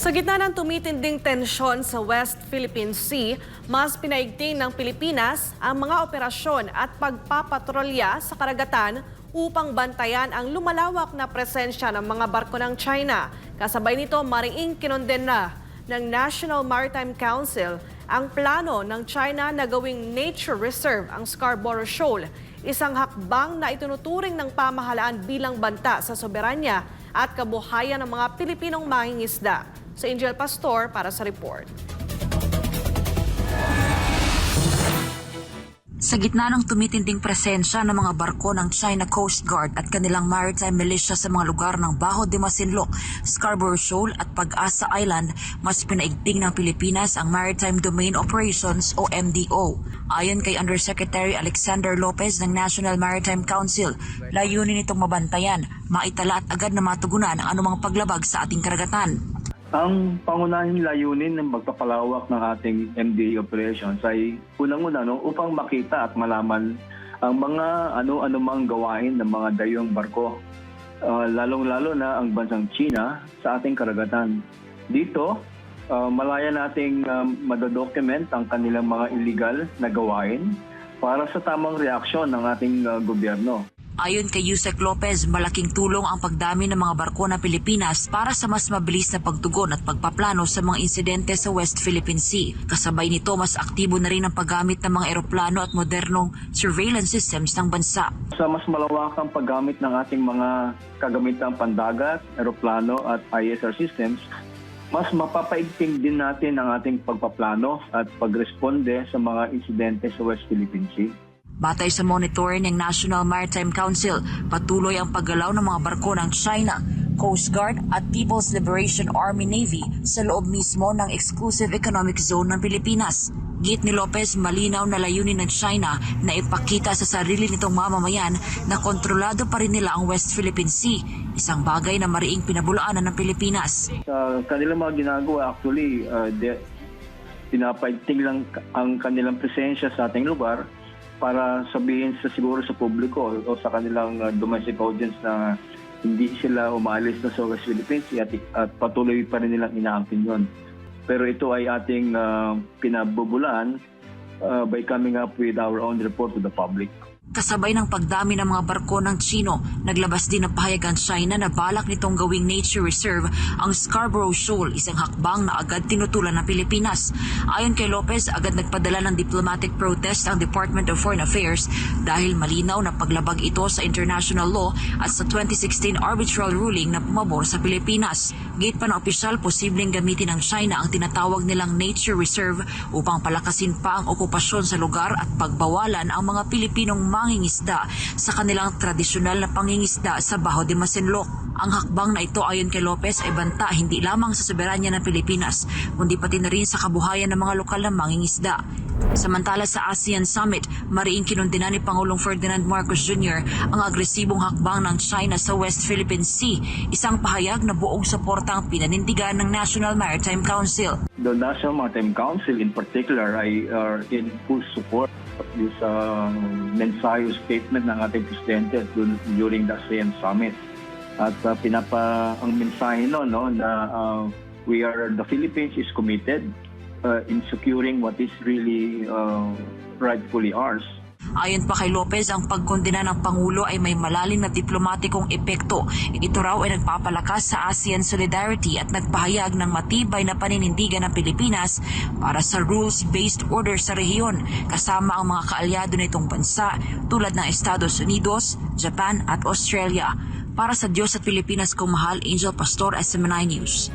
Sa gitna ng tumitinding tensyon sa West Philippine Sea, mas pinaigting ng Pilipinas ang mga operasyon at pagpapatrolya sa karagatan upang bantayan ang lumalawak na presensya ng mga barko ng China. Kasabay nito, mariing kinondena ng National Maritime Council ang plano ng China na gawing nature reserve ang Scarborough Shoal, isang hakbang na itunuturing ng pamahalaan bilang banta sa soberanya at kabuhayan ng mga Pilipinong mangingisda. Sa Angel Pastor para sa report. Sa gitna ng tumitinding presensya ng mga barko ng China Coast Guard at kanilang maritime militia sa mga lugar ng Bajo de Masinloc, Scarborough Shoal at Pag-asa Island, mas pinaigting ng Pilipinas ang Maritime Domain Operations o MDO. Ayon kay Undersecretary Alexander Lopez ng National Maritime Council, layunin itong mabantayan, maitala at agad na matugunan ang anumang paglabag sa ating karagatan. Ang pangunahing layunin ng magpapalawak ng ating MDA operations ay unang-una no, upang makita at malaman ang mga ano-ano mang gawain ng mga dayong barko, Ah, lalong-lalo na ang bansang China sa ating karagatan. Dito, ah, malaya nating um, madodocument ang kanilang mga illegal na gawain para sa tamang reaksyon ng ating ah, gobyerno. Ayon kay Yusek Lopez, malaking tulong ang pagdami ng mga barko ng Pilipinas para sa mas mabilis na pagtugon at pagpaplano sa mga insidente sa West Philippine Sea. Kasabay nito, mas aktibo na rin ang paggamit ng mga eroplano at modernong surveillance systems ng bansa. Sa mas malawakang paggamit ng ating mga kagamitang pandagat, eroplano at ISR systems, mas mapapaigting din natin ang ating pagpaplano at pagresponde sa mga insidente sa West Philippine Sea. Batay sa monitoring ng National Maritime Council, patuloy ang paggalaw ng mga barko ng China, Coast Guard at People's Liberation Army Navy sa loob mismo ng Exclusive Economic Zone ng Pilipinas. Git ni Lopez malinaw na layunin ng China na ipakita sa sarili nitong mamamayan na kontrolado pa rin nila ang West Philippine Sea, isang bagay na mariing pinabulaanan ng Pilipinas. Sa kanilang mga ginagawa, actually, uh, pinapaigting lang ang kanilang presensya sa ating lugar para sabihin sa siguro sa publiko o sa kanilang uh, domestic audience na hindi sila umalis na sa West Philippines at, at patuloy pa rin nilang inaangkin yun. Pero ito ay ating uh, pinabubulaan uh, by coming up with our own report to the public. Kasabay ng pagdami ng mga barko ng Chino, naglabas din ng pahayag ang China na balak nitong gawing nature reserve ang Scarborough Shoal, isang hakbang na agad tinutulan ng Pilipinas. Ayon kay Lopez, agad nagpadala ng diplomatic protest ang Department of Foreign Affairs dahil malinaw na paglabag ito sa international law at sa 2016 arbitral ruling na pumabor sa Pilipinas. Gate pa ng opisyal, posibleng gamitin ng China ang tinatawag nilang nature reserve upang palakasin pa ang okupasyon sa lugar at pagbawalan ang mga Pilipinong mangingisda sa kanilang tradisyonal na pangingisda sa Bajo de Masinloc. Ang hakbang na ito ayon kay Lopez ay banta hindi lamang sa soberanya ng Pilipinas, kundi pati na rin sa kabuhayan ng mga lokal na mangingisda. Samantala sa ASEAN Summit, mariing kinundina ni Pangulong Ferdinand Marcos Jr. ang agresibong hakbang ng China sa West Philippine Sea, isang pahayag na buong suporta ang pinanindigan ng National Maritime Council. The National Maritime Council in particular ay are in full support this uh, mensahe statement ng ating presidente during the ASEAN Summit. At uh, pinapa ang mensahe no, no na uh, we are the Philippines is committed uh, in securing what is really uh, rightfully ours. Ayon pa kay Lopez, ang pagkondena ng Pangulo ay may malalim na diplomatikong epekto. Ito raw ay nagpapalakas sa ASEAN solidarity at nagpahayag ng matibay na paninindigan ng Pilipinas para sa rules-based order sa rehiyon, kasama ang mga kaalyado nitong bansa tulad ng Estados Unidos, Japan at Australia. Para sa Diyos at Pilipinas kung mahal, Angel Pastor, SMNI News.